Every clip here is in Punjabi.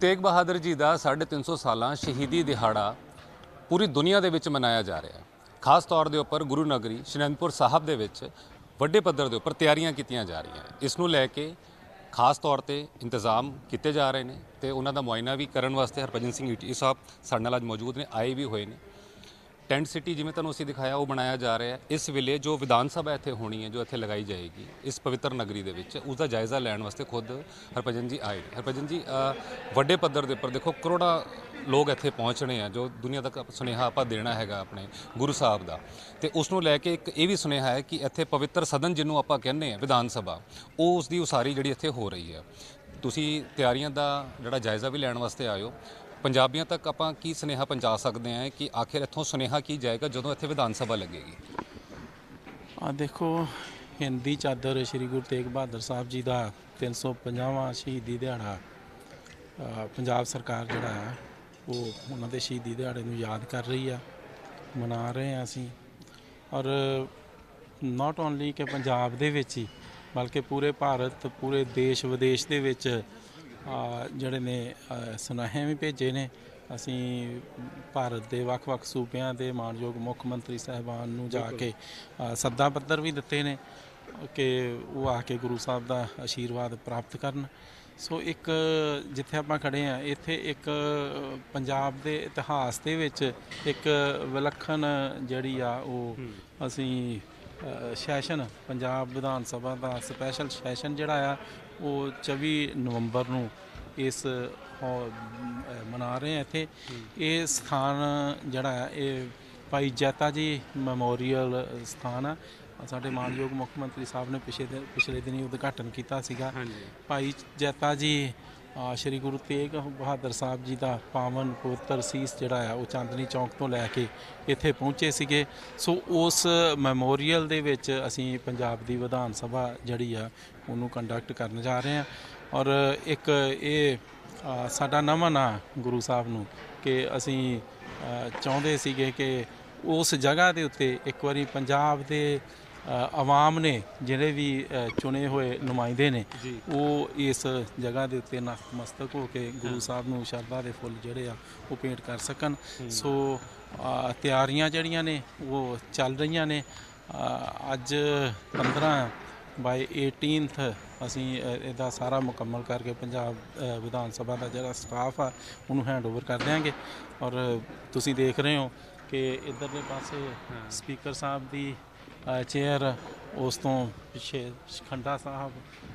ਤੇਗ ਬਹਾਦਰ ਜੀ ਦਾ 350 ਸਾਲਾਂ ਸ਼ਹੀਦੀ ਦਿਹਾੜਾ ਪੂਰੀ ਦੁਨੀਆ ਦੇ ਵਿੱਚ ਮਨਾਇਆ ਜਾ ਰਿਹਾ ਹੈ। ਖਾਸ ਤੌਰ ਦੇ ਉੱਪਰ ਗੁਰੂ ਨਗਰੀ ਸ਼ਨੰਦਪੁਰ ਸਾਹਿਬ ਦੇ ਵਿੱਚ ਵੱਡੇ ਪੱਧਰ ਦੇ ਉੱਪਰ ਤਿਆਰੀਆਂ ਕੀਤੀਆਂ ਜਾ ਰਹੀਆਂ ਇਸ ਨੂੰ ਲੈ ਕੇ ਖਾਸ ਤੌਰ ਤੇ ਇੰਤਜ਼ਾਮ ਕੀਤੇ ਜਾ ਰਹੇ ਨੇ ਤੇ ਉਹਨਾਂ ਦਾ ਮੁਆਇਨਾ ਵੀ ਕਰਨ ਵਾਸਤੇ ਹਰਭਜਨ ਸਿੰਘ ਈਟੀ ਸਾਹਿਬ ਸਾਡੇ ਨਾਲ ਅੱਜ ਮੌਜੂਦ ਨੇ, ਆਏ ਵੀ ਹੋਏ ਨੇ। ਟੈਂਟ ਸਿਟੀ ਜਿਵੇਂ ਤੁਹਾਨੂੰ ਅਸੀਂ ਦਿਖਾਇਆ, ਉਹ ਬਣਾਇਆ ਜਾ ਰਿਹਾ ਹੈ। ਇਸ ਵੇਲੇ ਜੋ ਵਿਧਾਨ ਸਭਾ ਇੱਥੇ ਹੋਣੀ ਹੈ, ਜੋ ਇੱਥੇ ਲਗਾਈ ਜਾਏਗੀ, ਇਸ ਪਵਿੱਤਰ ਨਗਰੀ ਦੇ ਵਿੱਚ ਉਸ ਦਾ ਜਾਇਜ਼ਾ ਲੈਣ ਵਾਸਤੇ ਖੁਦ ਹਰਭਜਨ ਜੀ ਆਏ ਹਰਭਜਨ ਜੀ ਵੱਡੇ ਪੱਧਰ ਦੇ ਉੱਪਰ ਦੇਖੋ, ਕਰੋੜਾਂ ਲੋਕ ਇੱਥੇ ਪਹੁੰਚਣੇ ਆ, ਜੋ ਦੁਨੀਆ ਤੱਕ ਸੁਨੇਹਾ ਆਪਾਂ ਦੇਣਾ ਹੈਗਾ ਆਪਣੇ ਗੁਰੂ ਸਾਹਿਬ ਦਾ। ਤੇ ਉਸ ਨੂੰ ਲੈ ਕੇ ਇੱਕ ਇਹ ਵੀ ਸੁਨੇਹਾ ਹੈ ਕਿ ਇੱਥੇ ਪਵਿੱਤਰ ਸਦਨ ਜਿਹਨੂੰ ਆਪਾਂ ਕਹਿੰਦੇ ਆ, ਵਿਧਾਨ ਸਭਾ, ਉਹ ਉਸ ਦੀ ਉਸਾਰੀ ਜਿਹੜੀ ਇੱਥੇ ਹੋ ਰਹੀ ਹੈ। ਤੁਸੀਂ ਤਿਆਰੀਆਂ ਦਾ ਜਿਹੜਾ ਜਾਇਜ਼ਾ ਵੀ ਲੈਣ ਵਾਸਤੇ ਆਇਓ। ਪੰਜਾਬੀਆਂ ਤੱਕ ਆਪਾਂ ਕੀ ਸੁਨੇਹਾ ਪਹੁੰਚਾ ਸਕਦੇ ਹਾਂ ਕਿ ਆਖਿਰ ਇੱਥੋਂ ਸੁਨੇਹਾ ਕੀ ਜਾਏਗਾ ਜਦੋਂ ਇੱਥੇ ਵਿਧਾਨ ਸਭਾ ਲੱਗੇਗੀ? ਆ ਦੇਖੋ, ਹਿੰਦੀ ਚਾਦਰ ਸ੍ਰੀ ਗੁਰੂ ਤੇਗ ਬਹਾਦਰ ਸਾਹਿਬ ਜੀ ਦਾ 350ਵਾਂ ਸ਼ਹੀਦੀ ਦਿਹਾੜਾ ਪੰਜਾਬ ਸਰਕਾਰ ਜਿਹੜਾ ਹੈ, ਉਹ ਉਹਨਾਂ ਦੇ ਸ਼ਹੀਦੀ ਦਿਹਾੜੇ ਨੂੰ ਯਾਦ ਕਰ ਰਹੀ ਆ, ਮਨਾ ਰਹੇ ਆ ਅਸੀਂ। ਔਰ ਨਾਟ ਓਨਲੀ ਕਿ ਪੰਜਾਬ ਦੇ ਵਿੱਚ ਹੀ, ਬਲਕਿ ਪੂਰੇ ਭਾਰਤ, ਪੂਰੇ ਦੇਸ਼ ਵਿਦੇਸ਼ ਦੇ ਵਿੱਚ ਜਿਹੜੇ ਨੇ ਸੁਨੇਹੇ ਵੀ ਭੇਜੇ ਨੇ। ਅਸੀਂ ਭਾਰਤ ਦੇ ਵੱਖ-ਵੱਖ ਸੂਬਿਆਂ ਦੇ ਮਾਨਯੋਗ ਮੁੱਖ ਮੰਤਰੀ ਸਾਹਿਬਾਨ ਨੂੰ ਜਾ ਕੇ ਸੱਦਾ ਪੱਤਰ ਵੀ ਦਿੱਤੇ ਨੇ ਕਿ ਉਹ ਆ ਕੇ ਗੁਰੂ ਸਾਹਿਬ ਦਾ ਆਸ਼ੀਰਵਾਦ ਪ੍ਰਾਪਤ ਕਰਨ। ਸੋ ਇੱਕ, ਜਿੱਥੇ ਆਪਾਂ ਖੜੇ ਆ ਇੱਥੇ ਇੱਕ ਪੰਜਾਬ ਦੇ ਇਤਿਹਾਸ ਦੇ ਵਿੱਚ ਇੱਕ ਵਿਲੱਖਣ ਜਿਹੜੀ ਆ, ਉਹ ਅਸੀਂ ਸੈਸ਼ਨ, ਪੰਜਾਬ ਵਿਧਾਨ ਸਭਾ ਦਾ ਸਪੈਸ਼ਲ ਸੈਸ਼ਨ ਜਿਹੜਾ ਆ ਉਹ 24 ਨਵੰਬਰ ਨੂੰ ਇਸ ਮਨਾ ਰਹੇ ਆ ਇੱਥੇ। ਇਹ ਸਥਾਨ ਜਿਹੜਾ ਇਹ ਭਾਈ ਜੈਤਾ ਜੀ ਮੈਮੋਰੀਅਲ ਸਥਾਨ ਆ। ਸਾਡੇ ਮਾਨਯੋਗ ਮੁੱਖ ਮੰਤਰੀ ਸਾਹਿਬ ਨੇ ਪਿਛਲੇ ਦਿਨ ਪਿਛਲੇ ਦਿਨੀ ਉਦਘਾਟਨ ਕੀਤਾ ਸੀਗਾ। ਭਾਈ ਜੈਤਾ ਜੀ ਸ਼੍ਰੀ ਗੁਰੂ ਤੇਗ ਬਹਾਦਰ ਸਾਹਿਬ ਜੀ ਦਾ ਪਾਵਨ ਪਵਿੱਤਰ ਸੀਸ ਜਿਹੜਾ ਆ, ਉਹ ਚਾਂਦਨੀ ਚੌਂਕ ਤੋਂ ਲੈ ਕੇ ਇੱਥੇ ਪਹੁੰਚੇ ਸੀਗੇ। ਸੋ ਉਸ ਮੈਮੋਰੀਅਲ ਦੇ ਵਿੱਚ ਅਸੀਂ ਪੰਜਾਬ ਦੀ ਵਿਧਾਨ ਸਭਾ ਜਿਹੜੀ ਆ, ਉਹਨੂੰ ਕੰਡਕਟ ਕਰਨ ਜਾ ਰਹੇ ਹਾਂ। ਔਰ ਇੱਕ ਇਹ ਸਾਡਾ ਨਮਨ ਆ ਗੁਰੂ ਸਾਹਿਬ ਨੂੰ ਕਿ ਅਸੀਂ ਚਾਹੁੰਦੇ ਸੀਗੇ ਕਿ ਉਸ ਜਗ੍ਹਾ ਦੇ ਉੱਤੇ ਇੱਕ ਵਾਰੀ ਪੰਜਾਬ ਦੇ ਆਵਾਮ ਨੇ ਜਿਹੜੇ ਵੀ ਚੁਣੇ ਹੋਏ ਨੁਮਾਇੰਦੇ ਨੇ ਉਹ ਇਸ ਜਗ੍ਹਾ ਦੇ ਉੱਤੇ ਨਤਮਸਤਕ ਹੋ ਕੇ ਗੁਰੂ ਸਾਹਿਬ ਨੂੰ ਸ਼ਰਧਾ ਦੇ ਫੁੱਲ ਜਿਹੜੇ ਆ ਉਹ ਭੇਂਟ ਕਰ ਸਕਣ। ਸੋ ਤਿਆਰੀਆਂ ਜਿਹੜੀਆਂ ਨੇ ਉਹ ਚੱਲ ਰਹੀਆਂ ਨੇ। ਅੱਜ 15 ਬਾਈ 18th ਅਸੀਂ ਇਹਦਾ ਸਾਰਾ ਮੁਕੰਮਲ ਕਰਕੇ ਪੰਜਾਬ ਵਿਧਾਨ ਸਭਾ ਦਾ ਜਿਹੜਾ ਸਟਾਫ ਆ ਉਹਨੂੰ ਹੈਂਡਓਵਰ ਕਰ ਦਿਆਂਗੇ। ਔਰ ਤੁਸੀਂ ਦੇਖ ਰਹੇ ਹੋ ਕਿ ਇਧਰਲੇ ਪਾਸੇ ਸਪੀਕਰ ਸਾਹਿਬ ਦੀ ਚੇਅਰ ਉਸ ਤੋਂ ਪਿੱਛੇ ਖੰਡਾ ਸਾਹਿਬ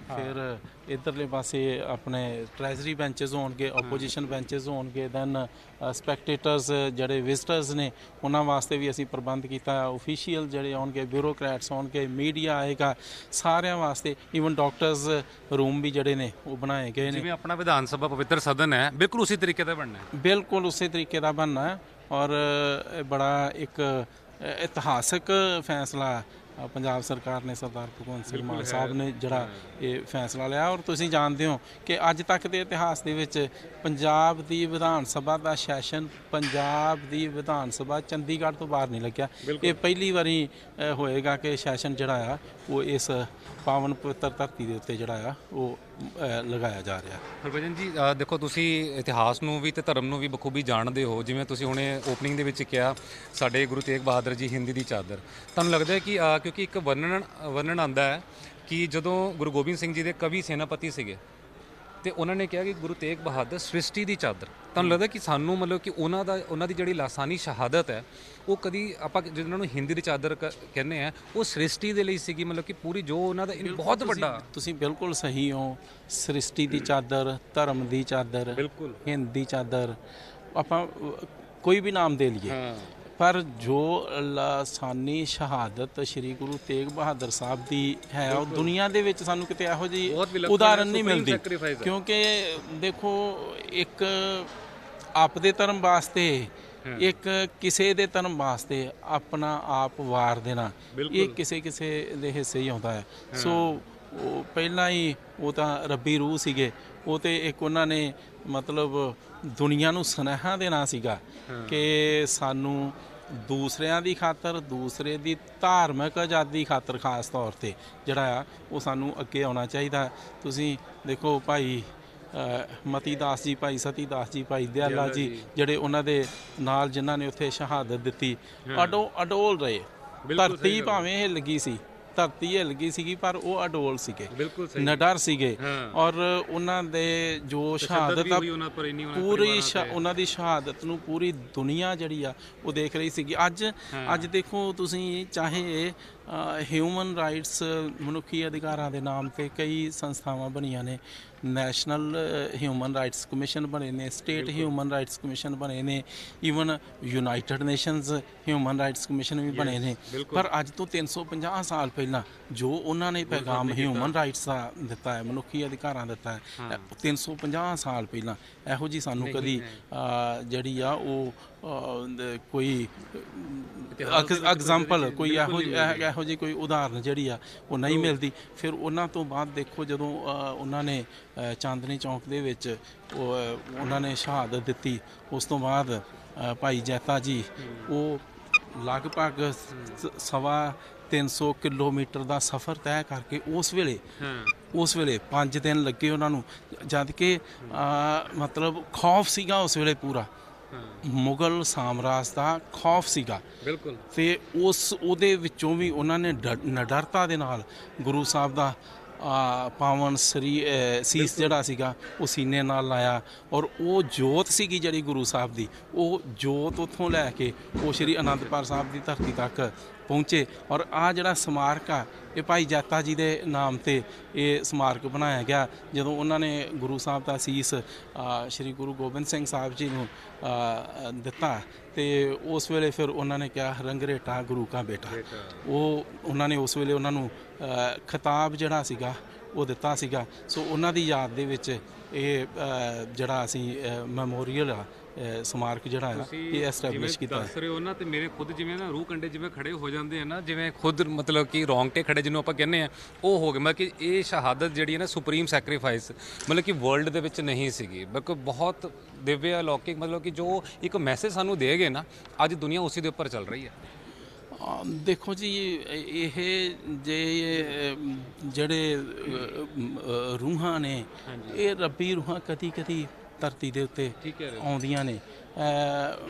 ਫਿਰ ਇਧਰਲੇ ਪਾਸੇ ਆਪਣੇ ਟ੍ਰੈਜਰੀ ਬੈਂਚਸ ਹੋਣਗੇ ਆਪੋਜੀਸ਼ਨ ਬੈਂਚਸ ਹੋਣਗੇ ਦੈਨ ਸਪੈਕਟੇਟਰਸ ਜਿਹੜੇ ਵਿਜ਼ਟਰਸ ਨੇ ਉਹਨਾਂ ਵਾਸਤੇ ਵੀ ਅਸੀਂ ਪ੍ਰਬੰਧ ਕੀਤਾ ਆਫੀਸ਼ੀਅਲ ਜਿਹੜੇ ਆਉਣਗੇ ਬਿਊਰੋਕਰੈਟਸ ਆਉਣਗੇ ਮੀਡੀਆ ਆਏਗਾ ਸਾਰਿਆਂ ਵਾਸਤੇ ਈਵਨ ਡਾਕਟਰਸ ਰੂਮ ਵੀ ਜਿਹੜੇ ਨੇ ਉਹ ਬਣਾਏ ਗਏ ਨੇ। ਜਿਵੇਂ ਆਪਣਾ ਵਿਧਾਨ ਸਭਾ ਪਵਿੱਤਰ ਸਦਨ ਹੈ ਬਿਲਕੁਲ ਉਸੇ ਤਰੀਕੇ ਦਾ ਬਣਨਾ ਹੈ। ਬਿਲਕੁਲ ਉਸੇ ਤਰੀਕੇ ਦਾ ਬਣਨਾ ਹੈ ਔਰ ਬੜਾ ਇੱਕ ਇਤਿਹਾਸਕ ਫੈਸਲਾ ਪੰਜਾਬ ਸਰਕਾਰ ਨੇ ਸਰਦਾਰ ਭਗਵੰਤ ਸਿੰਘ ਮਾਨ ਸਾਹਿਬ ਨੇ ਜਿਹੜਾ ਇਹ ਫੈਸਲਾ ਲਿਆ ਔਰ ਤੁਸੀਂ ਜਾਣਦੇ ਹੋ ਕਿ ਅੱਜ ਤੱਕ ਦੇ ਇਤਿਹਾਸ ਦੇ ਵਿੱਚ ਪੰਜਾਬ ਦੀ ਵਿਧਾਨ ਸਭਾ ਦਾ ਸੈਸ਼ਨ ਪੰਜਾਬ ਦੀ ਵਿਧਾਨ ਸਭਾ ਚੰਡੀਗੜ੍ਹ ਤੋਂ ਬਾਹਰ ਨਹੀਂ ਲੱਗਿਆ। ਇਹ ਪਹਿਲੀ ਵਾਰੀ ਹੋਏਗਾ ਕਿ ਸੈਸ਼ਨ ਜਿਹੜਾ ਆ ਉਹ ਇਸ ਪਾਵਨ ਪਵਿੱਤਰ ਧਰਤੀ ਦੇ ਉੱਤੇ ਜਿਹੜਾ ਆ ਉਹ ਅ, ਲਗਾਇਆ ਜਾ ਰਿਹਾ। ਹਰਭਜਨ ਜੀ ਅ, ਦੇਖੋ ਤੁਸੀਂ ਇਤਿਹਾਸ ਨੂੰ ਵੀ ਤੇ ਧਰਮ ਨੂੰ ਵੀ ਬਖੂਬੀ ਜਾਣਦੇ ਹੋ। ਜਿਵੇਂ ਤੁਸੀਂ ਹੁਣੇ ਓਪਨਿੰਗ ਦੇ ਵਿੱਚ ਕਿਹਾ ਸਾਡੇ ਗੁਰੂ ਤੇਗ ਬਹਾਦਰ ਜੀ ਹਿੰਦੀ ਦੀ ਚਾਦਰ। ਤੁਹਾਨੂੰ ਲੱਗਦਾ ਹੈ ਕਿ ਅ, ਕਿਉਂਕਿ ਇੱਕ ਵਰਣਨ ਵਰਣਨ ਆਂਦਾ ਹੈ ਕਿ ਜਦੋਂ ਗੁਰੂ ਗੋਬਿੰਦ ਸਿੰਘ ਜੀ ਦੇ ਕਵੀ ਸੈਨਾਪਤੀ ਸੀਗੇ ਤੇ ਉਹਨਾਂ ਨੇ ਕਿਹਾ ਕਿ ਗੁਰੂ ਤੇਗ ਬਹਾਦਰ ਸ੍ਰਿਸ਼ਟੀ ਦੀ ਚਾਦਰ। ਤੁਹਾਨੂੰ ਲੱਗਦਾ ਕਿ ਸਾਨੂੰ ਮਤਲਬ ਕਿ ਉਹਨਾਂ ਦਾ ਉਹਨਾਂ ਦੀ ਜਿਹੜੀ ਲਾਸਾਨੀ ਸ਼ਹਾਦਤ ਹੈ ਉਹ ਕਦੀ ਆਪਾਂ ਜਿਹਨਾਂ ਨੂੰ ਹਿੰਦੀ ਦੀ ਚਾਦਰ ਕਹਿੰਦੇ ਆ ਉਹ ਸ੍ਰਿਸ਼ਟੀ ਦੇ ਲਈ ਸੀਗੀ ਮਤਲਬ ਕਿ ਪੂਰੀ ਜੋ ਉਹਨਾਂ ਦਾ ਬਹੁਤ ਵੱਡਾ ਤੁਸੀਂ ਬਿਲਕੁਲ ਸਹੀ ਹੋ। ਸ੍ਰਿਸ਼ਟੀ ਦੀ ਚਾਦਰ ਧਰਮ ਦੀ ਚਾਦਰ ਹਿੰਦ ਚਾਦਰ ਆਪਾਂ ਕੋਈ ਵੀ ਨਾਮ ਦੇ ਲਈਏ। ਪਰ ਜੋ ਲਾਸਾਨੀ ਸ਼ਹਾਦਤ ਸ੍ਰੀ ਗੁਰੂ ਤੇਗ ਬਹਾਦਰ ਸਾਹਿਬ ਦੀ ਹੈ ਉਹ ਦੁਨੀਆ ਦੇ ਵਿੱਚ ਸਾਨੂੰ ਕਿਤੇ ਇਹੋ ਵਿਲੱਖਣ ਉਦਾਹਰਨ ਨਹੀਂ ਮਿਲਦੀ। ਕਿਉਂਕਿ ਦੇਖੋ ਇੱਕ ਆਪਦੇ ਧਰਮ ਵਾਸਤੇ ਇੱਕ ਕਿਸੇ ਦੇ ਧਰਮ ਵਾਸਤੇ ਆਪਣਾ ਆਪ ਵਾਰ ਦੇਣਾ ਇਹ ਕਿਸੇ ਕਿਸੇ ਦੇ ਹਿੱਸੇ ਹੀ ਆਉਂਦਾ ਹੈ। ਸੋ ਉਹ ਪਹਿਲਾਂ ਹੀ ਉਹ ਤਾਂ ਰੱਬੀ ਰੂਹ ਸੀਗੇ ਉਹ ਤੇ ਇੱਕ ਉਹਨਾਂ ਨੇ ਮਤਲਬ ਦੁਨੀਆ ਨੂੰ ਸੁਨੇਹਾ ਦੇਣਾ ਸੀਗਾ ਕਿ ਸਾਨੂੰ ਦੂਸਰਿਆਂ ਦੀ ਖਾਤਰ ਦੂਸਰੇ ਦੀ ਧਾਰਮਿਕ ਆਜ਼ਾਦੀ ਖਾਤਰ ਖਾਸ ਤੌਰ ਤੇ ਜਿਹੜਾ ਆ ਉਹ ਸਾਨੂੰ ਅੱਗੇ ਆਉਣਾ ਚਾਹੀਦਾ। ਤੁਸੀਂ ਦੇਖੋ ਭਾਈ ਮਤੀ ਦਾਸ ਜੀ ਭਾਈ ਸਤੀ ਦਾਸ ਜੀ ਭਾਈ ਦਿਆਲਾ ਜੀ ਜਿਹੜੇ ਉਹਨਾਂ ਦੇ ਨਾਲ ਜਿਨ੍ਹਾਂ ਨੇ ਉੱਥੇ ਸ਼ਹਾਦਤ ਦਿੱਤੀ ਅਡੋ ਅਡੋਲ ਰਹੇ। ਧਰਤੀ ਭਾਵੇਂ ਹਿੱਲ ਗਈ ਸੀ ਧਰਤੀ ਹਿੱਲ ਗਈ ਸੀਗੀ ਪਰ ਉਹ ਅਡੋਲ ਸੀਗੇ। ਬਿਲਕੁਲ ਨਡਰ ਸੀਗੇ। ਔਰ ਉਹਨਾਂ ਦੇ ਜੋ ਸ਼ਹਾਦਤ ਪਰ ਉਹਨਾਂ ਦੀ ਸ਼ਹਾਦਤ ਨੂੰ ਪੂਰੀ ਦੁਨੀਆ ਜਿਹੜੀ ਆ ਉਹ ਦੇਖ ਰਹੀ ਸੀਗੀ। ਅੱਜ ਅੱਜ ਦੇਖੋ ਤੁਸੀਂ ਚਾਹੇ ਹਿਊਮਨ ਰਾਈਟਸ ਮਨੁੱਖੀ ਅਧਿਕਾਰਾਂ ਦੇ ਨਾਮ ਤੇ ਕਈ ਸੰਸਥਾਵਾਂ ਬਣੀਆਂ ਨੇ ਨੈਸ਼ਨਲ ਹਿਊਮਨ ਰਾਈਟਸ ਕਮਿਸ਼ਨ ਬਣੇ ਨੇ ਸਟੇਟ ਹਿਊਮਨ ਰਾਈਟਸ ਕਮਿਸ਼ਨ ਬਣੇ ਨੇ even United Nations Human Rights Commission ਵੀ ਬਣੇ ਨੇ। ਪਰ ਅੱਜ ਤੋਂ 350 ਸਾਲ ਪਹਿਲਾਂ ਜੋ ਉਹਨਾਂ ਨੇ ਪੈਗਾਮ ਹਿਊਮਨ ਰਾਈਟਸ ਦਾ ਦਿੱਤਾ ਹੈ ਮਨੁੱਖੀ ਅਧਿਕਾਰਾਂ ਦਿੱਤਾ ਹੈ 350 ਸਾਲ ਪਹਿਲਾਂ ਇਹੋ ਜੀ ਸਾਨੂੰ ਕਦੀ ਜਿਹੜੀ ਆ ਉਹ ਕੋਈ ਐਗਜ਼ਾਮਪਲ ਕੋਈ ਇਹੋ ਜਿਹੀ- ਇਹ- ਜਿਹੀ ਕੋਈ ਉਦਾਹਰਨ ਜਿਹੜੀ ਆ ਉਹ ਨਹੀਂ ਮਿਲਦੀ। ਫਿਰ ਉਹਨਾਂ ਤੋਂ ਬਾਅਦ ਦੇਖੋ ਜਦੋਂ ਉਹਨਾਂ ਨੇ ਚਾਂਦਨੀ ਚੌਂਕ ਦੇ ਵਿੱਚ ਉਹਨਾਂ ਨੇ ਸ਼ਹਾਦਤ ਦਿੱਤੀ ਉਸ ਤੋਂ ਬਾਅਦ ਭਾਈ ਜੈਤਾ ਜੀ ਉਹ ਲਗਭਗ ਸਵਾ 300 ਕਿਲੋਮੀਟਰ ਦਾ ਸਫ਼ਰ ਤੈਅ ਕਰਕੇ ਉਸ ਵੇਲੇ ਉਸ ਵੇਲੇ 5 ਦਿਨ ਲੱਗੇ ਉਹਨਾਂ ਨੂੰ। ਜਦ ਕਿ ਮਤਲਬ ਖੌਫ ਸੀਗਾ ਉਸ ਵੇਲੇ ਪੂਰਾ। ਮੁਗਲ ਸਾਮਰਾਜ ਦਾ ਖੌਫ ਸੀਗਾ। ਬਿਲਕੁਲ। ਤੇ ਉਸ ਉਹਦੇ ਵਿੱਚੋਂ ਵੀ ਉਹਨਾਂ ਨੇ ਨਿਡਰਤਾ ਦੇ ਨਾਲ ਗੁਰੂ ਸਾਹਿਬ ਦਾ ਪਾਵਨ ਸਰੀ ਸੀਸ ਜਿਹੜਾ ਸੀਗਾ ਉਹ ਸੀਨੇ ਨਾਲ ਲਾਇਆ ਔਰ ਉਹ ਜੋਤ ਸੀਗੀ ਜਿਹੜੀ ਗੁਰੂ ਸਾਹਿਬ ਦੀ ਉਹ ਜੋਤ ਉੱਥੋਂ ਲੈ ਕੇ ਉਹ ਸ਼੍ਰੀ ਅਨੰਦਪੁਰ ਸਾਹਿਬ ਦੀ ਧਰਤੀ ਤੱਕ ਪਹੁੰਚੇ ਔਰ ਆ ਜਿਹੜਾ ਸਮਾਰਕ ਆ ਇਹ ਭਾਈ ਜਾਤਾ ਜੀ ਦੇ ਨਾਮ ਤੇ ਇਹ ਸਮਾਰਕ ਬਣਾਇਆ ਗਿਆ ਜਦੋਂ ਉਹਨਾਂ ਨੇ ਗੁਰੂ ਸਾਹਿਬ ਦਾ ਸੀਸ ਸ਼੍ਰੀ ਗੁਰੂ ਗੋਬਿੰਦ ਸਿੰਘ ਸਾਹਿਬ ਜੀ ਨੂੰ ਦਿੱਤਾ ਤੇ ਉਸ ਵੇਲੇ ਫਿਰ ਉਹਨਾਂ ਨੇ ਕਿਹਾ ਰੰਗਰੇਟਾ ਗੁਰੂ ਕਾ ਬੇਟਾ। ਉਹ ਉਹਨਾਂ ਨੇ ਉਸ ਵੇਲੇ ਉਹਨਾਂ ਨੂੰ ਖਿਤਾਬ ਜਿਹੜਾ ਸੀਗਾ ਉਹ ਦਿੱਤਾ ਸੀਗਾ। ਸੋ ਉਹਨਾਂ ਦੀ ਯਾਦ ਦੇ ਵਿੱਚ ਇਹ ਜਿਹੜਾ ਅਸੀਂ ਮੈਮੋਰੀਅਲ ਆ ਸਮਾਰਕ ਜਿਹੜਾ ਆ ਇਹ ਐਸਟੈਬਲਿਸ਼ ਕੀਤਾ ਹੈ। ਦੱਸ ਰਹੇ ਹੋ ਨਾ ਤੇ ਮੇਰੇ ਖੁਦ ਜਿਵੇਂ ਨਾ ਰੂਹ ਕੰਡੇ ਜਿਵੇਂ ਖੜੇ ਹੋ ਜਾਂਦੇ ਆ ਨਾ ਜਿਵੇਂ ਖੁਦ ਮਤਲਬ ਕਿ ਰੌਂਗਟੇ ਖੜੇ ਜਿਹਨੂੰ ਆਪਾਂ ਕਹਿੰਦੇ ਆ ਉਹ ਹੋ ਗਿਆ ਮਤਲਬ ਕਿ ਇਹ ਸ਼ਹਾਦਤ ਜਿਹੜੀ ਹੈ ਨਾ ਸੁਪਰੀਮ ਸੈਕਰੀਫਾਈਸ ਮਤਲਬ ਕਿ ਵਰਲਡ ਦੇ ਵਿੱਚ ਨਹੀਂ ਸੀਗੀ। ਬਿਲਕੁਲ ਬਹੁਤ ਦਿਵਯ ਅਲੌਕਿਕ ਮਤਲਬ ਕਿ ਜੋ ਇੱਕ ਮੈਸੇਜ ਸਾਨੂੰ ਦੇ ਗਏ ਨਾ ਅੱਜ ਦੁਨੀਆ ਉਸੇ ਦੇ ਉੱਪਰ ਚੱਲ ਰਹੀ ਹੈ। ਦੇਖੋ ਜੀ ਇਹ ਜੇ ਜਿਹੜੇ ਰੂਹਾਂ ਨੇ ਇਹ ਰੱਬੀ ਰੂਹਾਂ ਕਦੀ ਕਦੀ ਧਰਤੀ ਦੇ ਉੱਤੇ ਆਉਂਦੀਆਂ ਨੇ।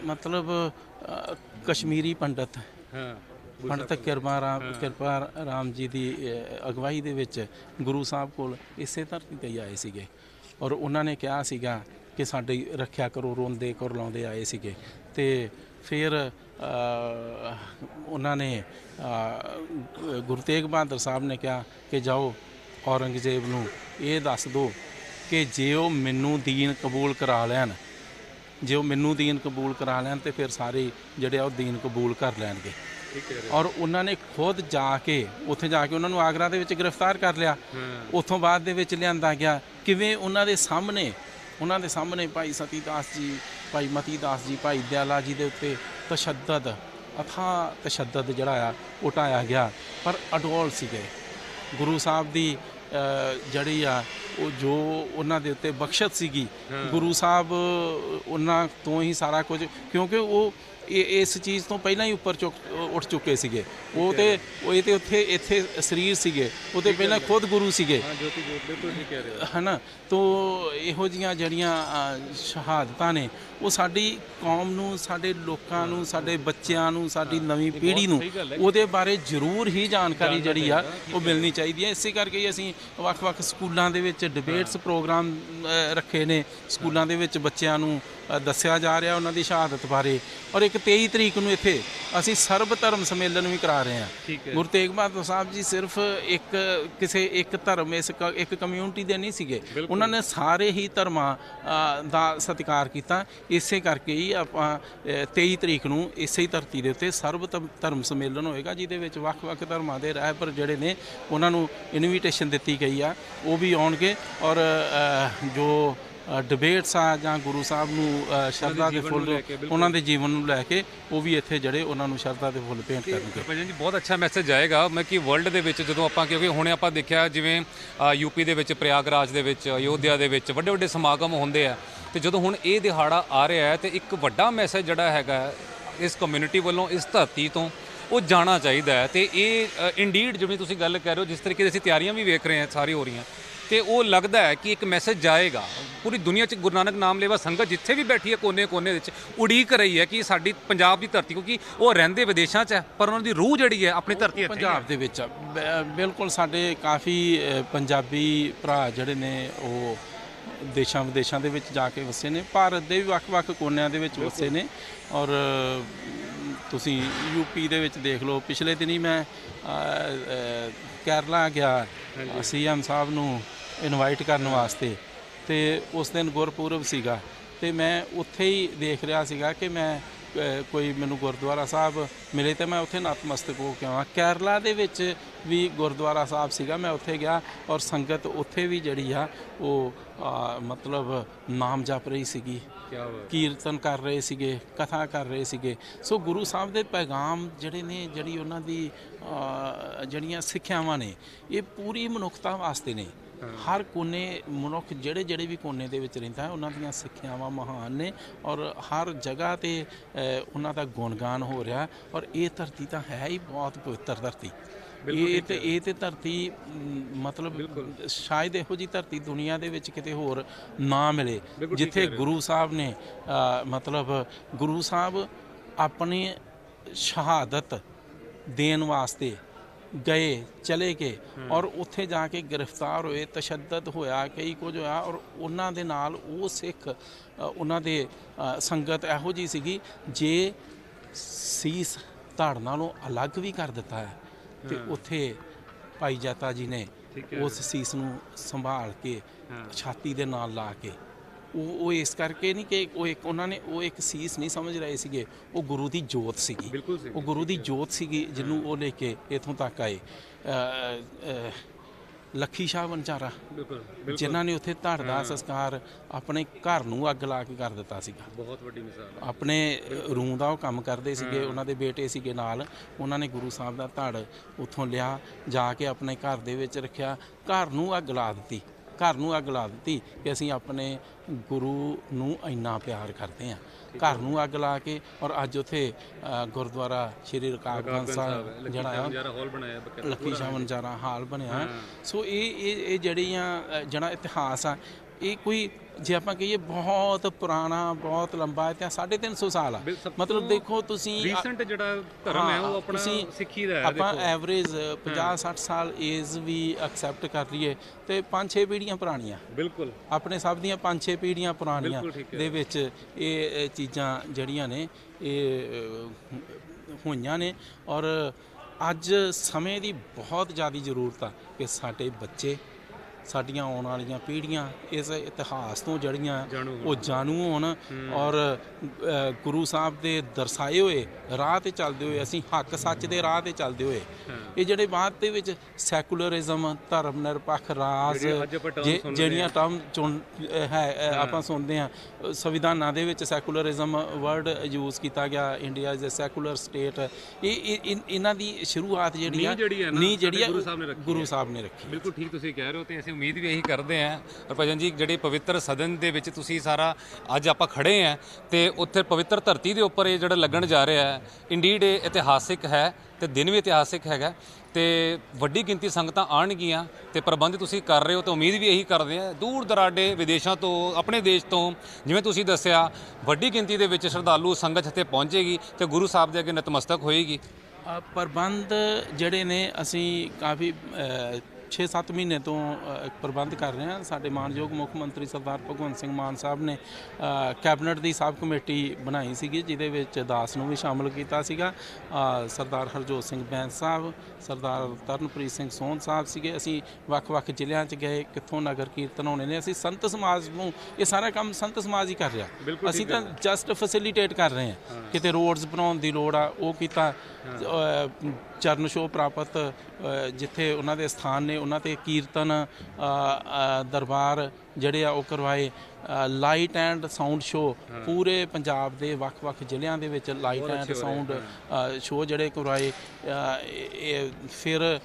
ਮਤਲਬ ਕਸ਼ਮੀਰੀ ਪੰਡਤ ਹਾਂ ਪੰਡਤ ਕਿਰਪਾ ਰਾਮ ਕਿਰਪਾ ਰਾਮ ਜੀ ਦੀ ਅਗਵਾਈ ਦੇ ਵਿੱਚ ਗੁਰੂ ਸਾਹਿਬ ਕੋਲ ਇਸੇ ਧਰਤੀ ਤੇ ਆਏ ਸੀਗੇ। ਔਰ ਉਹਨਾਂ ਨੇ ਕਿਹਾ ਸੀਗਾ ਕਿ ਸਾਡੀ ਰੱਖਿਆ ਕਰੋ ਰੋਂਦੇ ਕਰਲਾਉਂਦੇ ਆਏ ਸੀਗੇ। ਤੇ ਫਿਰ ਉਹਨਾਂ ਨੇ ਗੁਰੂ ਤੇਗ ਬਹਾਦਰ ਸਾਹਿਬ ਨੇ ਕਿਹਾ ਕਿ ਜਾਓ ਔਰੰਗਜ਼ੇਬ ਨੂੰ ਇਹ ਦੱਸ ਦਿਓ ਕਿ ਜੇ ਉਹ ਮੈਨੂੰ ਦੀਨ ਕਬੂਲ ਕਰਾ ਲੈਣ ਜੇ ਉਹ ਮੈਨੂੰ ਦੀਨ ਕਬੂਲ ਕਰਾ ਲੈਣ ਤੇ ਫਿਰ ਸਾਰੇ ਜਿਹੜੇ ਆ ਉਹ ਦੀਨ ਕਬੂਲ ਕਰ ਲੈਣਗੇ। ਔਰ ਉਹਨਾਂ ਨੇ ਖੁਦ ਜਾ ਕੇ ਉੱਥੇ ਜਾ ਕੇ ਉਹਨਾਂ ਨੂੰ ਆਗਰਾ ਦੇ ਵਿੱਚ ਗ੍ਰਿਫਤਾਰ ਕਰ ਲਿਆ। ਉੱਥੋਂ ਬਾਅਦ ਦੇ ਵਿੱਚ ਲਿਆਂਦਾ ਗਿਆ। ਕਿਵੇਂ ਉਹਨਾਂ ਦੇ ਸਾਹਮਣੇ ਉਹਨਾਂ ਦੇ ਸਾਹਮਣੇ ਭਾਈ ਸਤੀ ਦਾਸ ਜੀ ਭਾਈ ਮਤੀ ਦਾਸ ਜੀ ਭਾਈ ਦਿਆਲਾ ਜੀ ਦੇ ਉੱਤੇ ਤਸ਼ੱਦਦ ਅਥਾ ਤਸ਼ੱਦਦ ਜਿਹੜਾ ਆ ਉਹ ਢਾਇਆ ਗਿਆ। ਪਰ ਅਡੋਲ ਸੀਗੇ। ਗੁਰੂ ਸਾਹਿਬ ਦੀ ਜਿਹੜੀ ਆ ਉਹ ਜੋ ਉਹਨਾਂ ਦੇ ਉੱਤੇ ਬਖਸ਼ਤ ਸੀਗੀ ਗੁਰੂ ਸਾਹਿਬ ਉਹਨਾਂ ਤੋਂ ਹੀ ਸਾਰਾ ਕੁਝ ਕਿਉਂਕਿ ਉਹ ਇਹ ਇਸ ਚੀਜ਼ ਤੋਂ ਪਹਿਲਾਂ ਹੀ ਉੱਪਰ ਚੁੱਕ ਉੱਠ ਚੁੱਕੇ ਸੀਗੇ। ਉਹ ਤੇ ਉਹ ਇਹ ਤੇ ਉੱਥੇ ਇੱਥੇ ਸਰੀਰ ਸੀਗੇ। ਉਹ ਤੇ ਪਹਿਲਾਂ ਖੁਦ ਗੁਰੂ ਸੀਗੇ। ਹਾਂ ਜੋਤੀ ਜੋਤ ਬਿਲਕੁਲ ਠੀਕ ਕਹਿ ਰਹੇ ਹੋ। ਹਨਾ? ਤੋ ਇਹੋ ਜੀਆਂ ਜਿਹੜੀਆਂ ਸ਼ਹਾਦਤਾਂ ਨੇ ਉਹ ਸਾਡੀ ਕੌਮ ਨੂੰ ਸਾਡੇ ਲੋਕਾਂ ਨੂੰ ਸਾਡੇ ਬੱਚਿਆਂ ਨੂੰ ਸਾਡੀ ਨਵੀਂ ਪੀੜ੍ਹੀ ਨੂੰ। ਉਹਦੇ ਬਾਰੇ ਜ਼ਰੂਰ ਹੀ ਜਾਣਕਾਰੀ ਜਿਹੜੀ ਆ ਉਹ ਮਿਲਣੀ ਚਾਹੀਦੀ ਹੈ। ਇਸੇ ਕਰਕੇ ਹੀ ਅਸੀਂ ਵੱਖ-ਵੱਖ ਸਕੂਲਾਂ ਦੇ ਵਿੱਚ ਡਿਬੇਟਸ ਪ੍ਰੋਗਰਾਮ ਰੱਖੇ ਨੇ। ਸਕੂਲਾਂ ਦੇ ਵਿੱਚ ਬੱਚਿਆਂ ਨੂੰ ਦੱਸਿਆ ਜਾ ਰਿਹਾ ਉਹਨਾਂ ਦੀ ਸ਼ਹਾਦਤ ਬਾਰੇ। ਔਰ ਇੱਕ 23 ਤਰੀਕ ਨੂੰ ਇੱਥੇ ਅਸੀਂ ਸਰਬ ਧਰਮ ਸੰਮੇਲਨ ਵੀ ਕਰਾ ਰਹੇ ਹਾਂ। ਗੁਰੂ ਤੇਗ ਬਹਾਦਰ ਸਾਹਿਬ ਜੀ ਸਿਰਫ ਇੱਕ ਕਿਸੇ ਇੱਕ ਧਰਮ ਇਸ ਇੱਕ ਕਮਿਊਨਿਟੀ ਦੇ ਨਹੀਂ ਸੀਗੇ। ਉਹਨਾਂ ਨੇ ਸਾਰੇ ਹੀ ਧਰਮਾਂ ਦਾ ਸਤਿਕਾਰ ਕੀਤਾ। ਇਸੇ ਕਰਕੇ ਹੀ ਆਪਾਂ ਅ, 23 ਤਰੀਕ ਨੂੰ ਇਸੇ ਹੀ ਧਰਤੀ ਦੇ ਉੱਤੇ ਸਰਬ ਧਰਮ ਸੰਮੇਲਨ ਹੋਏਗਾ ਜਿਹਦੇ ਵਿੱਚ ਵੱਖ-ਵੱਖ ਧਰਮਾਂ ਦੇ ਰਹਿਬਰ ਜਿਹੜੇ ਨੇ ਉਹਨਾਂ ਨੂੰ ਇਨਵੀਟੇਸ਼ਨ ਦਿੱਤੀ ਗਈ ਆ। ਉਹ ਵੀ ਆਉਣਗੇ ਔਰ ਜੋ ਡਿਬੇਟਸ ਆ ਜਾਂ ਗੁਰੂ ਸਾਹਿਬ ਨੂੰ ਸ਼ਰਧਾ ਦੇ ਫੁੱਲ। ਉਹਨਾਂ ਦੇ ਜੀਵਨ ਨੂੰ ਲੈ ਕੇ ਉਹ ਵੀ ਇੱਥੇ ਜਿਹੜੇ ਉਹਨਾਂ ਨੂੰ ਸ਼ਰਧਾ ਦੇ ਫੁੱਲ ਭੇਂਟ ਕਰਨਗੇ। ਭਜਨ ਜੀ ਬਹੁਤ ਅੱਛਾ ਮੈਸੇਜ ਆਏਗਾ। ਮੈਂ ਕਿ ਵਰਲਡ ਦੇ ਵਿੱਚ ਜਦੋਂ ਆਪਾਂ ਕਿਉਂਕਿ ਹੁਣੇ ਆਪਾਂ ਦੇਖਿਆ ਜਿਵੇਂ ਯੂਪੀ ਦੇ ਵਿੱਚ ਪ੍ਰਯਾਗਰਾਜ ਦੇ ਵਿੱਚ ਅਯੋਧਿਆ ਦੇ ਵਿੱਚ ਵੱਡੇ ਵੱਡੇ ਸਮਾਗਮ ਹੁੰਦੇ ਆ। ਤੇ ਜਦੋਂ ਹੁਣ ਇਹ ਦਿਹਾੜਾ ਆ ਰਿਹਾ ਹੈ ਤੇ ਇੱਕ ਵੱਡਾ ਮੈਸੇਜ ਜਿਹੜਾ ਹੈਗਾ ਇਸ ਕਮਿਊਨਿਟੀ ਵੱਲੋਂ ਇਸ ਧਰਤੀ ਤੋਂ ਉਹ ਜਾਣਾ ਚਾਹੀਦਾ ਹੈ। ਤੇ ਇਹ ਇੰਡੀਡ ਜਿਵੇਂ ਤੁਸੀਂ ਗੱਲ ਕਰ ਰਹੇ ਹੋ ਜਿਸ ਤਰੀਕੇ ਦੀ ਅਸੀਂ ਤਿਆਰੀਆਂ ਵੀ ਵੇਖ ਰਹੇ ਹਾਂ ਸਾਰੀ ਹੋ ਰਹੀਆਂ। ਤੇ ਉਹ ਲੱਗਦਾ ਹੈ ਕਿ ਇੱਕ ਮੈਸੇਜ ਜਾਏਗਾ। ਪੂਰੀ ਦੁਨੀਆ 'ਚ ਗੁਰੂ ਨਾਨਕ ਨਾਮ ਲੈਵਾ ਸੰਗਤ ਜਿੱਥੇ ਵੀ ਬੈਠੀ ਹੈ ਕੋਨੇ-ਕੋਨੇ ਵਿੱਚ ਉਡੀਕ ਰਹੀ ਹੈ ਕਿ ਸਾਡੀ ਪੰਜਾਬ ਦੀ ਧਰਤੀ ਕਿਉਂਕਿ ਉਹ ਰਹਿੰਦੇ ਵਿਦੇਸ਼ਾਂ 'ਚ ਹੈ ਪਰ ਉਹਨਾਂ ਦੀ ਰੂਹ ਜਿਹੜੀ ਹੈ ਆਪਣੀ ਧਰਤੀ ਇੱਥੇ। ਪੰਜਾਬ ਦੇ ਵਿੱਚ ਬਿਲਕੁਲ ਸਾਡੇ ਕਾਫੀ ਪੰਜਾਬੀ ਭਰਾ ਜਿਹੜੇ ਨੇ ਉਹ ਦੇਸ਼ਾਂ ਵਿਦੇਸ਼ਾਂ ਦੇ ਵਿੱਚ ਜਾ ਕੇ ਵਸੇ ਨੇ ਭਾਰਤ ਦੇ ਵੀ ਵੱਖ-ਵੱਖ ਕੋਨਿਆਂ ਦੇ ਵਿੱਚ ਵਸੇ ਨੇ। ਔਰ ਤੁਸੀਂ ਯੂਪੀ ਦੇ ਵਿੱਚ ਦੇਖ ਲਓ ਪਿਛਲੇ ਦਿਨੀ ਮੈਂ ਕੇਰਲਾ ਗਿਆ। ਸੀਐਮ ਸਾਹਿਬ ਨੂੰ ਇਨਵਾਈਟ ਕਰਨ ਵਾਸਤੇ ਤੇ ਉਸ ਦਿਨ ਗੁਰਪੁਰਬ ਸੀਗਾ ਤੇ ਮੈਂ ਉੱਥੇ ਹੀ ਦੇਖ ਰਿਹਾ ਸੀਗਾ ਕਿ ਮੈਂ ਕੋਈ ਮੈਨੂੰ ਗੁਰਦੁਆਰਾ ਸਾਹਿਬ ਮਿਲੇ ਤੇ ਮੈਂ ਉੱਥੇ ਨਤਮਸਤਕ ਹੋ ਕੇ ਆਵਾਂ। ਕੇਰਲਾ ਦੇ ਵਿੱਚ ਵੀ ਗੁਰਦੁਆਰਾ ਸਾਹਿਬ ਸੀਗਾ ਮੈਂ ਉੱਥੇ ਗਿਆ ਔਰ ਸੰਗਤ ਉੱਥੇ ਵੀ ਜਿਹੜੀ ਆ ਉਹ ਮਤਲਬ ਨਾਮ ਜਪ ਰਹੀ ਸੀਗੀ। ਕੀਰਤਨ ਕਰ ਰਹੇ ਸੀਗੇ ਕਥਾ ਕਰ ਰਹੇ ਸੀਗੇ। ਸੋ ਗੁਰੂ ਸਾਹਿਬ ਦੇ ਪੈਗਾਮ ਜਿਹੜੇ ਨੇ ਜਿਹੜੀ ਉਹਨਾਂ ਦੀ ਜਿਹੜੀਆਂ ਸਿੱਖਿਆਵਾਂ ਨੇ ਇਹ ਪੂਰੀ ਮਨੁੱਖਤਾ ਵਾਸਤੇ ਨੇ। ਹਰ ਕੋਨੇ ਮਨੁੱਖ ਜਿਹੜੇ ਜਿਹੜੇ ਵੀ ਕੋਨੇ ਦੇ ਵਿੱਚ ਰਹਿੰਦਾ ਹੈ ਉਹਨਾਂ ਦੀਆਂ ਸਿੱਖਿਆਵਾਂ ਮਹਾਨ ਨੇ ਔਰ ਹਰ ਜਗ੍ਹਾ ਤੇ ਉਹਨਾਂ ਦਾ ਗੁਣਗਾਨ ਹੋ ਰਿਹਾ ਔਰ ਇਹ ਧਰਤੀ ਤਾਂ ਹੈ ਹੀ ਬਹੁਤ ਪਵਿੱਤਰ ਧਰਤੀ। ਇਹ ਤੇ ਇਹ ਤੇ ਧਰਤੀ ਮਤਲਬ ਸ਼ਾਇਦ ਇਹੋ ਜੀ ਧਰਤੀ ਦੁਨੀਆ ਦੇ ਵਿੱਚ ਕਿਤੇ ਹੋਰ ਨਾ ਮਿਲੇ ਜਿੱਥੇ ਗੁਰੂ ਸਾਹਿਬ ਨੇ ਮਤਲਬ ਗੁਰੂ ਸਾਹਿਬ ਆਪਣੀ ਸ਼ਹਾਦਤ ਦੇਣ ਵਾਸਤੇ ਗਏ ਚਲੇ ਗਏ। ਔਰ ਉੱਥੇ ਜਾ ਕੇ ਗ੍ਰਿਫਤਾਰ ਹੋਏ ਤਸ਼ੱਦਦ ਹੋਇਆ ਕਈ ਕੁਝ ਹੋਇਆ ਔਰ ਉਹਨਾਂ ਦੇ ਨਾਲ ਉਹ ਸਿੱਖ ਉਹਨਾਂ ਦੇ ਸੰਗਤ ਇਹੋ ਜੀ ਸੀਗੀ ਜੇ ਸੀਸ ਧੜ ਨਾਲੋਂ ਅਲੱਗ ਵੀ ਕਰ ਦਿੱਤਾ ਹੈ ਤੇ ਉੱਥੇ ਭਾਈ ਜਾਤਾ ਜੀ ਨੇ ਉਸ ਸੀਸ ਨੂੰ ਸੰਭਾਲ ਕੇ ਛਾਤੀ ਦੇ ਨਾਲ ਲਾ ਕੇ ਉਹ ਉਹ ਇਸ ਕਰਕੇ ਨਹੀਂ ਕਿ ਉਹ ਇੱਕ ਉਹਨਾਂ ਨੇ ਉਹ ਇੱਕ ਸੀਸ ਨਹੀਂ ਸਮਝ ਰਹੇ ਸੀਗੇ ਉਹ ਗੁਰੂ ਦੀ ਜੋਤ ਸੀਗੀ। ਬਿਲਕੁਲ ਉਹ ਗੁਰੂ ਦੀ ਜੋਤ ਸੀਗੀ ਜਿਹਨੂੰ ਉਹ ਲੈ ਕੇ ਇਥੋਂ ਤੱਕ ਆਏ। ਅ, ਅ, ਲੱਖੀ ਸ਼ਾਹ ਵੰਚਾਰਾ ਬਿਲਕੁਲ ਜਿਨ੍ਹਾਂ ਨੇ ਉੱਥੇ ਧੜ ਦਾ ਸੰਸਕਾਰ ਆਪਣੇ ਘਰ ਨੂੰ ਅੱਗ ਲਾ ਕੇ ਕਰ ਦਿੱਤਾ ਸੀਗਾ। ਬਹੁਤ ਵੱਡੀ ਮਿਸਾਲ ਆਪਣੇ ਰੂੰ ਦਾ ਉਹ ਕੰਮ ਕਰਦੇ ਸੀਗੇ ਉਹਨਾਂ ਦੇ ਬੇਟੇ ਸੀਗੇ ਨਾਲ ਉਹਨਾਂ ਨੇ ਗੁਰੂ ਸਾਹਿਬ ਦਾ ਧੜ ਉੱਥੋਂ ਲਿਆ ਜਾ ਕੇ ਆਪਣੇ ਘਰ ਦੇ ਵਿੱਚ ਰੱਖਿਆ ਘਰ ਨੂੰ ਅੱਗ ਲਾ ਦਿੱਤੀ। ਘਰ ਨੂੰ ਅੱਗ ਲਾ ਦਿੱਤੀ ਕਿ ਅਸੀਂ ਆਪਣੇ ਗੁਰੂ ਨੂੰ ਇੰਨਾ ਪਿਆਰ ਕਰਦੇ ਹਾਂ। ਘਰ ਨੂੰ ਅੱਗ ਲਾ ਕੇ ਔਰ ਅੱਜ ਉੱਥੇ ਗੁਰਦੁਆਰਾ ਸ਼੍ਰੀ ਰਕਾਬਗੰਜ ਸਾਹਿਬ ਜਿਹੜਾ ਬਕਾਇਦਾ ਲੱਖੀ ਸ਼ਾਹ ਵਣਜਾਰਾ ਹਾਲ ਬਣਿਆ। ਸੋ ਇਹ ਇਹ ਜਿਹੜੀਆਂ ਜਿਹੜਾ ਇਤਿਹਾਸ ਆ ਇਹ ਕੋਈ ਜੇ ਆਪਾਂ ਕਹੀਏ ਬਹੁਤ ਪੁਰਾਣਾ ਬਹੁਤ ਲੰਬਾ ਇਤਿਹਾਸ 350 ਸਾਲ ਆ। ਮਤਲਬ ਦੇਖੋ ਤੁਸੀਂ ਰੀਸੈਂਟ ਜਿਹੜਾ ਧਰਮ ਹੈ ਉਹ ਹਾਂ, ਆਪਣਾ ਸਿੱਖੀ ਦਾ ਹੈ ਆਪਾਂ ਐਵਰੇਜ 50 60 ਸਾਲ ਏਜ ਵੀ ਐਕਸੈਪਟ ਕਰ ਲਈਏ ਤੇ 5-6 ਪੀੜ੍ਹੀਆਂ ਪੁਰਾਣੀਆਂ। ਬਿਲਕੁਲ। ਆਪਣੇ ਸਭ ਦੀਆਂ 5-6 ਪੀੜ੍ਹੀਆਂ ਪੁਰਾਣੀਆਂ ਹੈ। ਦੇ ਵਿੱਚ ਇਹ ਚੀਜ਼ਾਂ ਜਿਹੜੀਆਂ ਨੇ ਇਹ ਹੋਈਆਂ ਨੇ। ਔਰ ਅੱਜ ਸਮੇਂ ਦੀ ਬਹੁਤ ਜ਼ਿਆਦਾ ਜ਼ਰੂਰਤ ਆ ਕਿ ਸਾਡੇ ਬੱਚੇ ਸਾਡੀਆਂ ਆਉਣ ਵਾਲੀਆਂ ਪੀੜ੍ਹੀਆਂ ਇਸ ਇਤਿਹਾਸ ਤੋਂ ਹੋਣ। ਉਹ ਜਾਣੂ ਹੋਣ ਔਰ ਗੁਰੂ ਸਾਹਿਬ ਦੇ ਦਰਸਾਏ ਹੋਏ ਰਾਹ ਤੇ ਚੱਲਦੇ ਹੋਏ ਅਸੀਂ ਹੱਕ ਸੱਚ ਦੇ ਰਾਹ ਤੇ ਚੱਲਦੇ ਹੋਏ। ਇਹ ਜਿਹੜੇ ਬਾਅਦ ਦੇ ਵਿੱਚ ਸੈਕੂਲਰਿਜ਼ਮ ਧਰਮ ਨਿਰਪੱਖ ਰਾਜ ਜਿਹੜੀਆਂ ਟਰਮ ਚੁਣ ਹੈ ਆਪਾਂ ਸੁਣਦੇ ਆ ਸੰਵਿਧਾਨਾਂ ਦੇ ਵਿੱਚ ਸੈਕੂਲਰਿਜ਼ਮ ਵਰਡ ਯੂਜ਼ ਕੀਤਾ ਗਿਆ India is a secular state. ਇਹ ਇਹਨਾਂ ਦੀ ਸ਼ੁਰੂਆਤ ਜਿਹੜੀ ਆ ਨਾ, ਜਿਹੜੀ ਆ ਗੁਰੂ ਸਾਹਿਬ ਨੇ ਰੱਖੀ ਗੁਰੂ ਸਾਹਿਬ ਨੇ ਰੱਖੀ ਬਿਲਕੁਲ ਠੀਕ ਤੁਸੀਂ ਕਹਿ ਰਹੇ ਹੋ ਤੇ ਅਸੀਂ ਉਮੀਦ ਵੀ ਇਹੀ ਕਰਦੇ ਆਂ। ਔਰ ਭਜਨ ਜੀ, ਜਿਹੜੇ ਪਵਿੱਤਰ ਸਦਨ ਦੇ ਵਿੱਚ ਤੁਸੀਂ ਸਾਰਾ ਅੱਜ ਆਪਾਂ ਖੜੇ ਆਂ ਤੇ ਉੱਥੇ ਪਵਿੱਤਰ ਧਰਤੀ ਦੇ ਉੱਪਰ ਇਹ ਜਿਹੜਾ ਲੱਗਣ ਜਾ ਰਿਹਾ ਹੈ ਇੰਡੀਡ ਇਹ ਇਤਿਹਾਸਿਕ ਹੈ ਤੇ ਦਿਨ ਵੀ ਇਤਿਹਾਸਿਕ ਹੈਗਾ। ਤੇ ਵੱਡੀ ਗਿਣਤੀ ਸੰਗਤਾਂ ਆਣਗੀਆਂ ਤੇ ਪ੍ਰਬੰਧ ਤੁਸੀਂ ਕਰ ਰਹੇ ਹੋ ਤੇ ਉਮੀਦ ਵੀ ਇਹੀ ਕਰਦੇ ਆ। ਦੂਰ ਦਰਾਡੇ ਵਿਦੇਸ਼ਾਂ ਤੋਂ, ਆਪਣੇ ਦੇਸ਼ ਤੋਂ, ਜਿਵੇਂ ਤੁਸੀਂ ਦੱਸਿਆ, ਵੱਡੀ ਗਿਣਤੀ ਦੇ ਵਿੱਚ ਸ਼ਰਧਾਲੂ ਸੰਗਤ ਇੱਥੇ ਪਹੁੰਚੇਗੀ ਤੇ ਗੁਰੂ ਸਾਹਿਬ ਦੇ ਅੱਗੇ ਨਤਮਸਤਕ ਹੋਏਗੀ। ਪ੍ਰਬੰਧ ਜਿਹੜੇ ਨੇ, ਅਸੀਂ ਕਾਫੀ 6-7 ਮਹੀਨੇ ਤੋਂ ਅ, ਪ੍ਰਬੰਧ ਕਰ ਰਹੇ ਹਾਂ। ਸਾਡੇ ਮਾਨਯੋਗ ਮੁੱਖ ਮੰਤਰੀ ਸਰਦਾਰ ਭਗਵੰਤ ਸਿੰਘ ਮਾਨ ਸਾਹਿਬ ਨੇ ਕੈਬਨਿਟ ਦੀ ਸਬ ਕਮੇਟੀ ਬਣਾਈ ਸੀਗੀ ਜਿਹਦੇ ਵਿੱਚ ਦਾਸ ਨੂੰ ਵੀ ਸ਼ਾਮਲ ਕੀਤਾ ਸੀਗਾ। ਸਰਦਾਰ ਹਰਜੋਤ ਸਿੰਘ ਬੈਂਸ ਸਾਹਿਬ ਸਰਦਾਰ ਤਰਨਪ੍ਰੀਤ ਸਿੰਘ ਸੋਹਣ ਸਾਹਿਬ ਸੀਗੇ। ਅਸੀਂ ਵੱਖ-ਵੱਖ ਜ਼ਿਲ੍ਹਿਆਂ 'ਚ ਗਏ ਕਿੱਥੋਂ ਨਗਰ ਕੀਰਤਨ ਹੋਣੇ ਨੇ। ਅਸੀਂ ਸੰਤ ਸਮਾਜ ਨੂੰ ਇਹ ਸਾਰਾ ਕੰਮ ਸੰਤ ਸਮਾਜ ਹੀ ਕਰ ਰਿਹਾ। ਅਸੀਂ ਤਾਂ ਜਸਟ ਫੈਸਿਲਿਟੇਟ ਕਰ ਰਹੇ ਹਾਂ। ਕਿਤੇ ਰੋਡਸ ਬਣਾਉਣ ਦੀ ਲੋੜ ਆ ਉਹ ਕੀਤਾ। ਚਰਨ ਛੋਹ ਪ੍ਰਾਪਤ ਜਿੱਥੇ ਉਹਨਾਂ ਦੇ ਸਥਾਨ ਨੇ ਉਹਨਾਂ ਤੇ ਕੀਰਤਨ ਦਰਬਾਰ ਜਿਹੜੇ ਆ ਉਹ ਕਰਵਾਏ। ਲਾਈਟ ਐਂਡ ਸਾਊਂਡ ਸ਼ੋ ਪੂਰੇ ਪੰਜਾਬ ਦੇ ਵੱਖ-ਵੱਖ ਜ਼ਿਲ੍ਹਿਆਂ ਦੇ ਵਿੱਚ ਲਾਈਟ ਐਂਡ ਸਾਊਂਡ ਸ਼ੋ ਜਿਹੜੇ ਕਰਵਾਏ। ਫਿਰ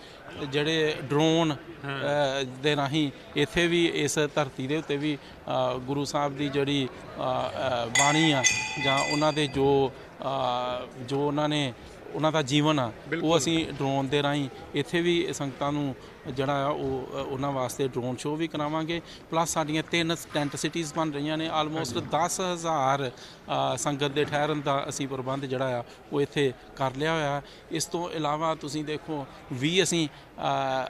ਜਿਹੜੇ ਡਰੋਨ ਦੇ ਰਾਹੀਂ ਇੱਥੇ ਵੀ ਇਸ ਧਰਤੀ ਦੇ ਉੱਤੇ ਵੀ ਗੁਰੂ ਸਾਹਿਬ ਦੀ ਜਿਹੜੀ ਬਾਣੀ ਆ ਜਾਂ ਉਹਨਾਂ ਦੇ ਜੋ ਜੋ ਉਹਨਾਂ ਨੇ ਉਹਨਾਂ ਦਾ ਜੀਵਨ ਆ ਉਹ ਅਸੀਂ ਡਰੋਨ ਦੇ ਰਾਹੀਂ ਇੱਥੇ ਵੀ ਸੰਗਤਾਂ ਨੂੰ ਜਿਹੜਾ ਆ ਉਹ ਉਹਨਾਂ ਵਾਸਤੇ ਡਰੋਨ ਸ਼ੋਅ ਵੀ ਕਰਾਵਾਂਗੇ। ਪਲੱਸ ਸਾਡੀਆਂ ਤਿੰਨ ਟੈਂਟ ਸਿਟੀਜ਼ ਬਣ ਰਹੀਆਂ ਨੇ। ਆਲਮੋਸਟ 10000 ਅ, ਸੰਗਤ ਦੇ ਠਹਿਰਨ ਦਾ ਅਸੀਂ ਪ੍ਰਬੰਧ ਜਿਹੜਾ ਆ ਉਹ ਇੱਥੇ ਕਰ ਲਿਆ ਹੋਇਆ। ਇਸ ਤੋਂ ਇਲਾਵਾ ਤੁਸੀਂ ਦੇਖੋ ਵੀ ਅਸੀਂ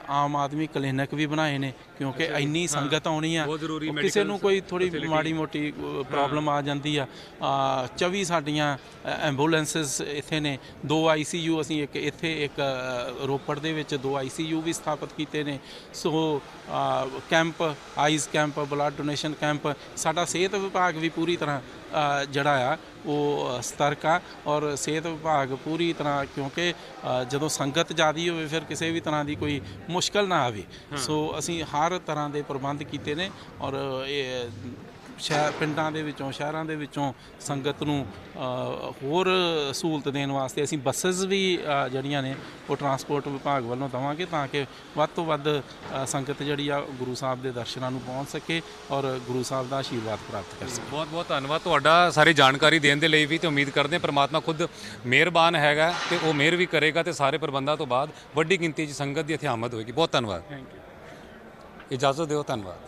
ਆਮ ਆਦਮੀ ਕਲੀਨਿਕ ਵੀ ਬਣਾਏ ਨੇ ਕਿਉਂਕਿ ਇੰਨੀ ਸੰਗਤ ਆਉਣੀ ਆ। ਕਿਸੇ ਨੂੰ ਕੋਈ ਥੋੜੀ ਮਾੜੀ ਮੋਟੀ ਪ੍ਰੋਬਲਮ ਆ ਜਾਂਦੀ ਆ। ਅ, 24 ਸਾਡੀਆਂ ਐਂਬੂਲੈਂਸਸ ਇੱਥੇ ਨੇ। ਦੋ ਆਈਸੀਯੂ ਅਸੀਂ ਇੱਕ ਇੱਥੇ ਇੱਕ ਰੋਪੜ ਦੇ ਵਿੱਚ ਦੋ ਆਈਸੀਯੂ ਵੀ ਸਥਾਪਿਤ ਕੀਤੇ ਨੇ। So camp eyes camp blood donation camp ਸਾਡਾ ਸਿਹਤ ਵਿਭਾਗ ਵੀ ਪੂਰੀ ਤਰ੍ਹਾਂ ਜਿਹੜਾ ਆ ਉਹ ਸਤਰਕ ਆ ਔਰ ਸਿਹਤ ਵਿਭਾਗ ਪੂਰੀ ਤਰ੍ਹਾਂ ਕਿਉਂਕਿ ਜਦੋਂ ਸੰਗਤ ਜ਼ਿਆਦੀ ਹੋਵੇ ਫਿਰ ਕਿਸੇ ਵੀ ਤਰ੍ਹਾਂ ਦੀ ਕੋਈ ਮੁਸ਼ਕਲ ਨਾ ਆਵੇ। ਸੋ ਅਸੀਂ ਹਰ ਤਰ੍ਹਾਂ ਦੇ ਪ੍ਰਬੰਧ ਕੀਤੇ ਨੇ ਔਰ ਇਹ ਸ਼ਹਿਰ ਪਿੰਡਾਂ ਦੇ ਵਿੱਚੋਂ ਸ਼ਹਿਰਾਂ ਦੇ ਵਿੱਚੋਂ ਸੰਗਤ ਨੂੰ ਹੋਰ ਸਹੂਲਤ ਦੇਣ ਵਾਸਤੇ ਅਸੀਂ ਬੱਸਸ ਵੀ ਜਿਹੜੀਆਂ ਨੇ ਉਹ ਟਰਾਂਸਪੋਰਟ ਵਿਭਾਗ ਵੱਲੋਂ ਦਵਾਂਗੇ ਤਾਂ ਕਿ ਵੱਧ ਤੋਂ ਵੱਧ ਸੰਗਤ ਜਿਹੜੀ ਆ ਗੁਰੂ ਸਾਹਿਬ ਦੇ ਦਰਸ਼ਨਾਂ ਨੂੰ ਪਹੁੰਚ ਸਕੇ ਔਰ ਗੁਰੂ ਸਾਹਿਬ ਦਾ ਆਸ਼ੀਰਵਾਦ ਪ੍ਰਾਪਤ ਕਰ ਸਕੇ। ਬਹੁਤ ਬਹੁਤ ਧੰਨਵਾਦ। ਤੁਹਾਡਾ ਸਾਰੀ ਜਾਣਕਾਰੀ ਦੇਣ ਦੇ ਲਈ ਵੀ ਤੇ ਉਮੀਦ ਕਰਦੇ ਹਾਂ ਪ੍ਰਮਾਤਮਾ ਖੁਦ ਮਿਹਰਬਾਨ ਹੈਗਾ ਤੇ ਉਹ ਮਿਹਰ ਵੀ ਕਰੇਗਾ ਤੇ ਸਾਰੇ ਪ੍ਰਬੰਧਾਂ ਤੋਂ ਬਾਅਦ ਵੱਡੀ ਗਿਣਤੀ 'ਚ ਸੰਗਤ ਦੀ ਇੱਥੇ ਆਮਦ ਹੋਏਗੀ। ਬਹੁਤ ਧੰਨਵਾਦ। ਥੈਂਕ ਯੂ ਇਜਾਜ਼ਤ ਦਿਓ ਧੰਨਵਾਦ।